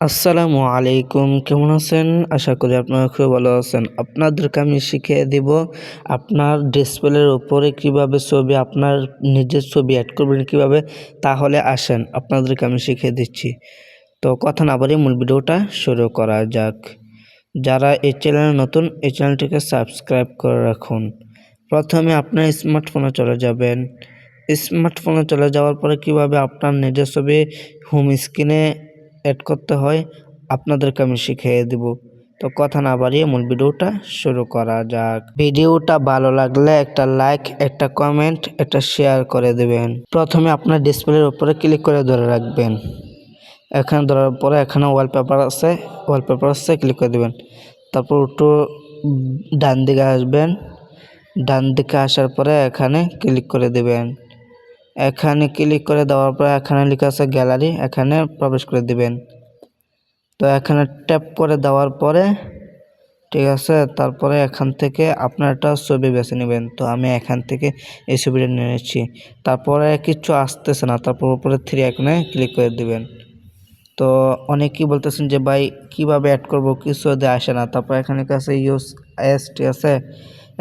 আসসালামু আলাইকুম, কেমন আছেন? আশা করি আপনারা খুব ভালো আছেন। আপনাদেরকে আমি শিখিয়ে দিব আপনার ডিসপ্লের উপরে কীভাবে ছবি, আপনার নিজের ছবি অ্যাড করবেন কীভাবে, তাহলে আসেন, আপনাদেরকে আমি শিখিয়ে দিচ্ছি। তো কথা না বলে মূল ভিডিওটা শুরু করা যাক। যারা এই চ্যানেলে নতুন, এই চ্যানেলটিকে সাবস্ক্রাইব করে রাখুন। প্রথমে আপনার স্মার্টফোনে চলে যাবেন। স্মার্টফোনে চলে যাওয়ার পরে কীভাবে আপনার নিজের ছবি হোম স্ক্রিনে অ্যাড করতে হয়, আপনাদেরকে আমি শিখিয়ে দেব। তো কথা না বাড়িয়ে মূল ভিডিওটা শুরু করা যাক। ভিডিওটা ভালো লাগলে একটা লাইক একটা কমেন্ট একটা শেয়ার করে দেবেন। প্রথমে আপনার ডিসপ্লের উপরে ক্লিক করে ধরে রাখবেন। এখানে ধরার পরে এখানে ওয়ালপেপার আছে ওয়ালপেপার আছে ক্লিক করে দেবেন। তারপর একটু ডান দিকে আসবেন। ডান দিকে আসার পরে এখানে ক্লিক করে দেবেন। এখানে ক্লিক করে দেওয়ার পর এখানে লেখা আছে গ্যালারি এখানে প্রবেশ করে দিবেন। তো এখানে ট্যাপ করে দেওয়ার পরে, ঠিক আছে, তারপরে এখান থেকে আপনার একটা ছবি বেছে নেবেন। তো আমি এখান থেকে এই ছবিটা নিয়ে নিচ্ছি। তারপরে কিছু আসতেছে না, তারপর উপরে থ্রি এখানে ক্লিক করে দিবেন। তো অনেকেই বলতেছেন যে, ভাই, কীভাবে অ্যাড করব? কিছু আসে না। তারপর এখানে কাছে ইউস এস টি আছে,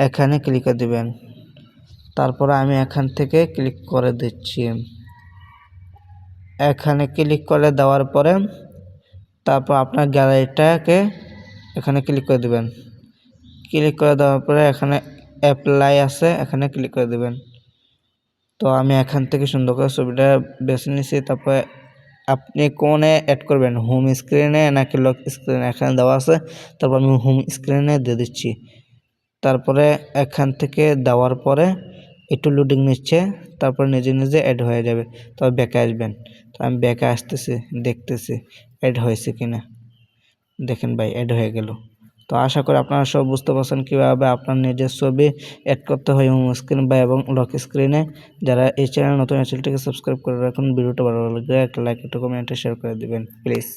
এখানে ক্লিক করে দিবেন। তারপরে আমি এখান থেকে ক্লিক করে দিচ্ছি। এখানে ক্লিক করে দেওয়ার পরে তারপর আপনার গ্যালারিটাকে এখানে ক্লিক করে দেবেন। ক্লিক করে দেওয়ার পরে এখানে অ্যাপ্লাই আছে, এখানে ক্লিক করে দেবেন। তো আমি এখান থেকে সুন্দর করে ছবিটা বেছে নিছি তারপরে আপনি কোনে অ্যাড করবেন? হোম স্ক্রিনে নাকি লক স্ক্রিনে এখানে দেওয়া আছে। তারপর আমি হোম স্ক্রিনে দিয়ে দিচ্ছি। তারপরে এখান থেকে দেওয়ার পরে একটু লোডিং নিচ্ছে, তারপর নিজে নিজে অ্যাড হয়ে যাবে। তবে ব্যাকে আসবেন। তো আমি ব্যাকে আসতেছি, দেখতেছি অ্যাড হয়েছে কিনা। দেখেন ভাই অ্যাড হয়ে গেল। তো আশা করি আপনারা সব বুঝতে পারছেন কীভাবে আপনার নিজের ছবি অ্যাড করতে হয় হোম স্ক্রিন বা এবং লক স্ক্রিনে যারা এই চ্যানেল নতুন চ্যানেলটিকে সাবস্ক্রাইব করে রাখুন। ভিডিওটা ভালো লাগলে একটা লাইক একটা কমেন্ট শেয়ার করে দেবেন। প্লিজ